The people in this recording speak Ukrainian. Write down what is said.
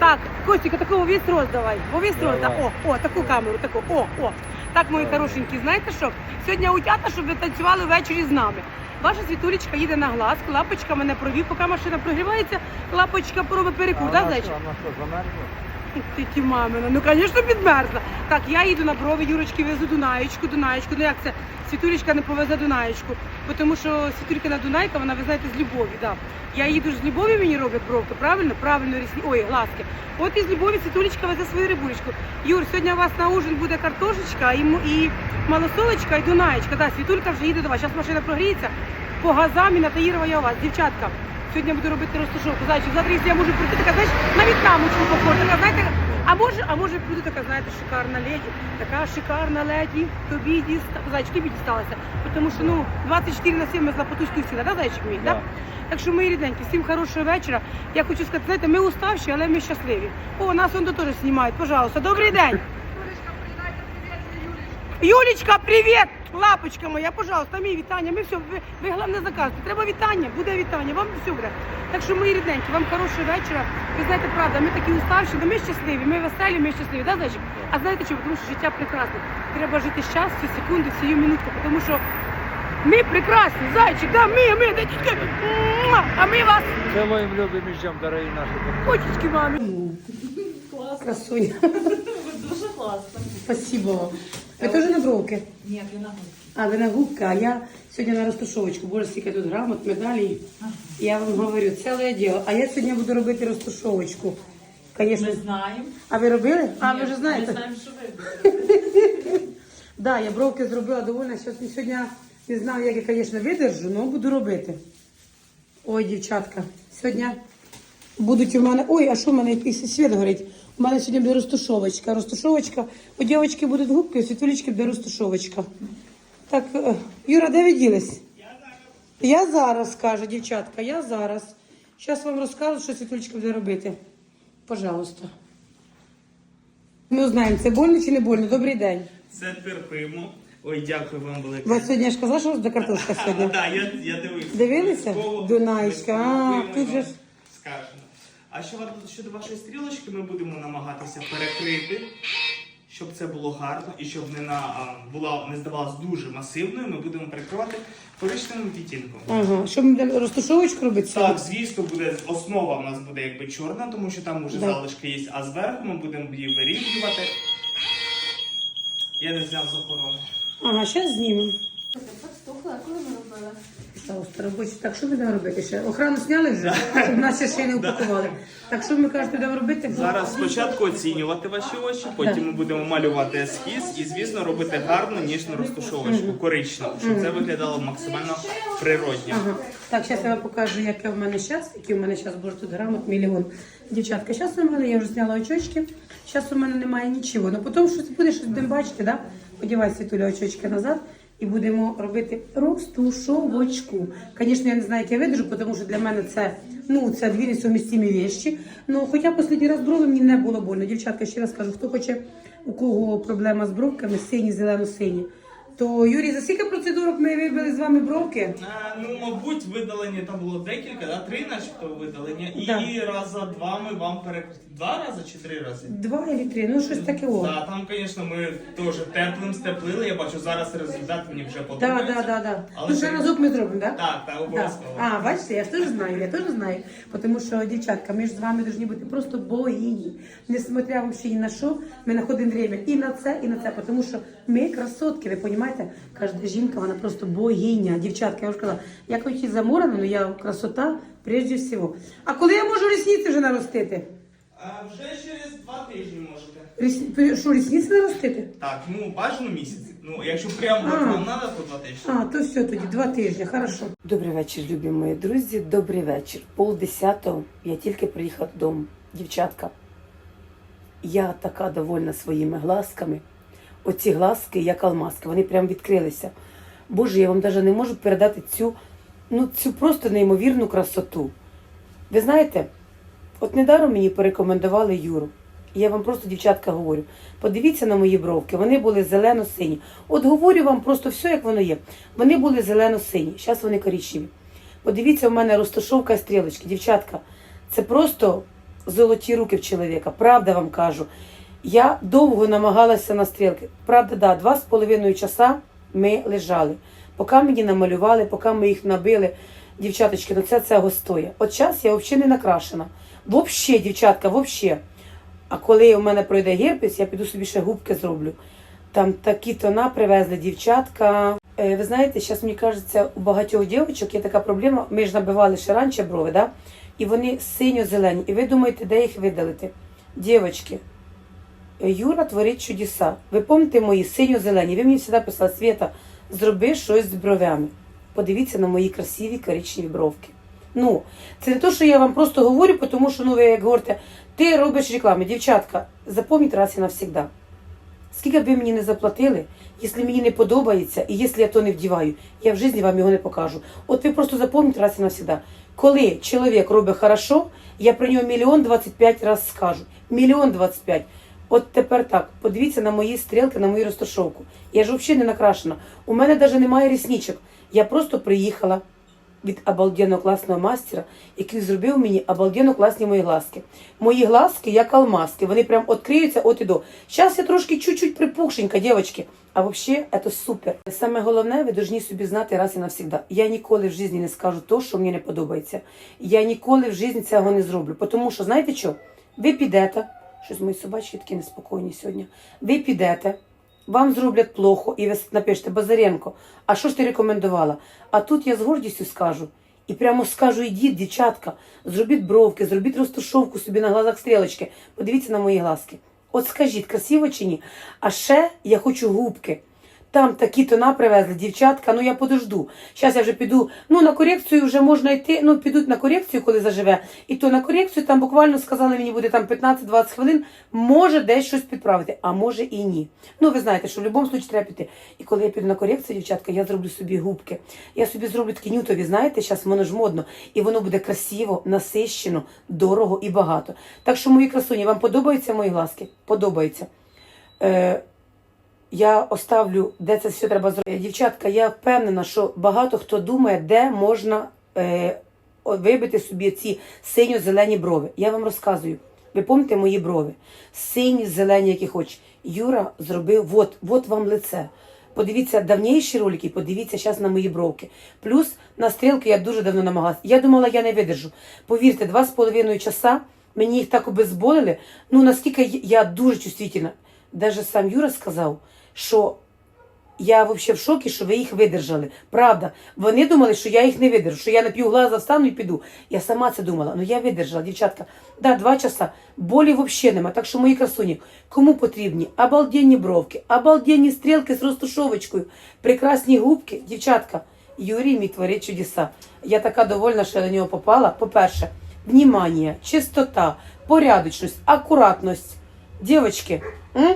Так, Костіка, такого весь рост давай. Весь роз, да. О, о, таку камеру, таку, о, о. Так, мої хорошенькі, знаєте що? Сьогодні утята, щоб ви танцювали ввечері з нами. Ваша світулечка їде на глаз, лапочка мене провів, поки машина прогрівається, лапочка поробить перекур, да, зайчик? Вона що, замерзла? Ти ті мамина, ну звісно, підмерзла. Так, я їду на брови, Юрочки везу Дунаєчку, Дунаєчку. Ну як це? Світулечка не повезе Дунаєчку. Тому що Світулькина Дунайка, вона, ви знаєте, з любові. Да. Я їду ж з любові мені роблять бровки, правильно? Правильно, рісні. Ой, глазки. От із любові Світулечка везе свою рибулечку. Юр, сьогодні у вас на ужин буде картошечка і, і малосолочка, і Дунаєчка. Да, Світулька вже їде до вас. Зараз машина прогріється. По газам і на Таїрова я у вас. Дівчатка, Сьогодні буду робити розташовку. Зайчик, завтра, якщо я можу прийти, така, знаєш, на в'єтнамочку похожа. Така, знаєте, а може, а може прийду така, знаєте, шикарна леді, така шикарна леді, тобі діста... Зайчик, тобі дісталася. Тому що, ну, 24 на 7 ми злапотушки всі, да, зайчик мій, да? Так що, мої рідненькі, всім хорошого вечора. Я хочу сказати, знаєте, ми уставші, але ми щасливі. О, нас он теж знімають, пожалуйста. Добрий день. Юлечка, привіт! Лапочка моя, пожалуйста, мій вітання. Ми все, ви, ви головне заказуєте. Треба вітання, буде вітання, вам все буде. Так що, мої рідненькі, вам хорошого вечора. Ви знаєте, правда, ми такі уставші, але ми щасливі, ми веселі, ми щасливі, да, зайчик? А знаєте чому? Тому що життя прекрасне. Треба жити щас, цю секунду, цю минутку, тому що ми прекрасні, зайчик, да, ми, ми, да, тільки, а ми вас, Целуем, любим и ждем, дорогие наши. котички мамі. Красуня. Дуже класно. Спасибо вам. Ви теж на бровки? Ні, я на губки. А ви на губки, а я сьогодні на розташовочку. Боже, скільки тут грамот, медалі. Я вам говорю, ціле діло. А я сьогодні буду робити розташовочку. Звісно. Ми знаємо. А ви робили? А, ви вже Ми знаємо, що ви будете. Да, я бровки зробила довольно. Сьогодні не знаю, як я, звісно, видержу, але буду робити. Ой, дівчатка, сьогодні будуть у мене. Ой, а що в мене якийсь світ горить? У мене сьогодні буде розташовочка. Розташовочка. У дівчатки будуть губки, у світулечки буде розташовочка. Так, е, Юра, де ви ділись? Я зараз, каже дівчатка, я зараз. Зараз вам розкажу, що світулечка буде робити. Пожалуйста. Ми узнаємо, це больно чи не больно. Добрий день. Це терпимо. Ой, дякую вам велике. вас сьогодні я ж казала, що у вас буде картошка сьогодні. Так, я, дивився. Дивилися? Дунаєчка, а, тут же ж-. А що щодо вашої стрілочки, ми будемо намагатися перекрити, щоб це було гарно і щоб не на була не здавалась дуже масивною. Ми будемо перекривати коричневим відтінком. Ага, що ми будемо розташовочку робити Так, звісно, буде основа у нас буде якби чорна, тому що там вже Да. залишки є, а зверху ми будемо її вирівнювати. Я не зняв з охорони. Ага, зараз знімемо. Стухла, коли ми робили? Пожалуйста, робочі. Так, що ми будемо робити ще? Охрану зняли вже, щоб нас ще ще не упакували. Так, що ми кажете, будемо робити? Зараз спочатку оцінювати ваші очі, потім ми будемо малювати ескіз і, звісно, робити гарну ніжну розташовочку, коричневу, щоб це виглядало максимально природньо. Ага. Так, зараз я вам покажу, яке в мене зараз, який в мене зараз, боже, тут грамот мільйон. Дівчатка, зараз у мене, я вже зняла очочки, зараз у мене немає нічого. Ну потім щось буде, щось будемо бачити, да? Одівай світуля очочки назад і будемо робити розтушовочку. Звісно, я не знаю, як я видержу, тому що для мене це, ну, це дві несумістимі вещі. Ну, хоча останній раз брови мені не було больно. Дівчатка, ще раз кажу, хто хоче, у кого проблема з бровками, сині, зелено-сині, то Юрій, за скільки процедурок ми вибили з вами бровки? А, ну, мабуть, видалення там було декілька, да? три начебто видалення, і Да. раза два ми вам перекрили. Два рази чи три рази? Два или три, ну щось таке о. Да, там, звісно, ми теж теплим степлили. Я бачу, зараз результат мені вже Да, подобається. да, да, да. Але Ну, ще ще- разок ми зробимо, так? Так, так, Да. обов'язково. А, бачите, я ж теж знаю, я теж знаю. Тому що, дівчатка, ми ж з вами повинні бути просто богині. Несмотря вообще ні на що, ми знаходимо время і на це, і на це. Тому що ми красотки, ви розумієте? Кожна жінка, вона просто богиня. Дівчатка, я вже сказала, я хоч і заморана, але я красота прежде всього. А коли я можу рісниці вже наростити? А вже через два тижні можете. Ріс... Що, рісниці наростити? Так, ну бажано місяць. Ну, якщо прямо А. вам треба, то два тижні. А, то все тоді, два тижні, хорошо. Добрий вечір, любі мої друзі. Добрий вечір. Пол десятого я тільки приїхала додому. Дівчатка, я така довольна своїми глазками. Оці глазки, як алмазки, вони прям відкрилися. Боже, я вам навіть не можу передати цю, ну, цю просто неймовірну красоту. Ви знаєте, от недаром мені порекомендували Юру. І я вам просто, дівчатка, говорю, подивіться на мої бровки, вони були зелено-сині. От говорю вам просто все, як воно є. Вони були зелено-сині, зараз вони коричневі. Подивіться, у мене розташовка і стрілочки, дівчатка. Це просто золоті руки в чоловіка. Правда вам кажу. Я довго намагалася на стрілки. Правда, да, два з половиною часа ми лежали. Поки мені намалювали, поки ми їх набили. Дівчаточки, ну це цього стоя. От час я взагалі не накрашена. Вообще, дівчатка, вообще. А коли у мене пройде герпес, я піду собі ще губки зроблю. Там такі тона привезли дівчатка. Е, ви знаєте, зараз мені кажеться, у багатьох дівчаток є така проблема. Ми ж набивали ще раніше брови, да? і вони синьо-зелені. І ви думаєте, де їх видалити? Дівчатки, Юра творить чудеса. Ви пам'ятаєте мої синьо-зелені? Ви мені завжди писали, Свята, зроби щось з бровями. Подивіться на мої красиві коричневі бровки. Ну, це не то, що я вам просто говорю, тому що ну, ви як говорите, ти робиш рекламу. Дівчатка, запам'ятайте раз і навсігда. Скільки б ви мені не заплатили, якщо мені не подобається, і якщо я то не вдіваю, я в житті вам його не покажу. От ви просто запам'ятайте раз і навсігда. Коли чоловік робить хорошо, я про нього мільйон двадцять п'ять разів скажу. Мільйон двадцять п'ять. От тепер так, подивіться на мої стрілки, на мою розташовку. Я ж взагалі не накрашена. У мене навіть немає рісничок. Я просто приїхала від обалденно класного мастера, який зробив мені обалденно класні мої глазки. Мої глазки як алмазки, вони прям відкриються от і до. Зараз я трошки чуть-чуть припухшенька, дівчатки. А взагалі, це супер. Саме головне, ви повинні собі знати раз і навсігда. Я ніколи в житті не скажу то, що мені не подобається. Я ніколи в житті цього не зроблю. Тому що, знаєте що? Ви підете, щось мої собачки такі неспокійні сьогодні. Ви підете, вам зроблять плохо, і ви напишете Базаренко, а що ж ти рекомендувала? А тут я з гордістю скажу. І прямо скажу, ідіть, дівчатка, зробіть бровки, зробіть розташовку собі на глазах стрілочки. Подивіться на мої глазки. От скажіть, красиво чи ні? А ще я хочу губки. Там такі тона привезли, дівчатка, ну я подожду. Зараз я вже піду. Ну, на корекцію вже можна йти. Ну, підуть на корекцію, коли заживе. І то на корекцію там буквально сказали, мені буде там 15-20 хвилин. Може десь щось підправити, а може і ні. Ну, ви знаєте, що в будь-якому випадку треба піти. І коли я піду на корекцію, дівчатка, я зроблю собі губки. Я собі зроблю такі нютові, знаєте, зараз воно ж модно. І воно буде красиво, насищено, дорого і багато. Так що, мої красуні, вам подобаються мої глазки? Подобаються. Е, я оставлю, де це все треба зробити. Дівчатка, я впевнена, що багато хто думає, де можна е, вибити собі ці синьо-зелені брови. Я вам розказую. Ви пам'ятаєте мої брови? Сині, зелені, які хоч. Юра зробив, от, от вам лице. Подивіться давніші ролики, подивіться зараз на мої бровки. Плюс на стрілки я дуже давно намагалася. Я думала, я не видержу. Повірте, два з половиною часа мені їх так обезболили. Ну наскільки я дуже чувствительна. Даже сам Юра сказав, що я взагалі в шокі, що ви їх видержали. Правда, вони думали, що я їх не видержу, що я на півглаза встану і піду. Я сама це думала, ну я видержала, дівчатка. Да, два часа. Болі взагалі нема. Так що, мої красуні, кому потрібні обалденні бровки, обалденні стрілки з розтушовочкою, прекрасні губки, дівчатка. Юрій мій творить чудеса. Я така довольна, що я до нього попала. По-перше, внімання, чистота, порядочність, акуратність. Дівчатки, м?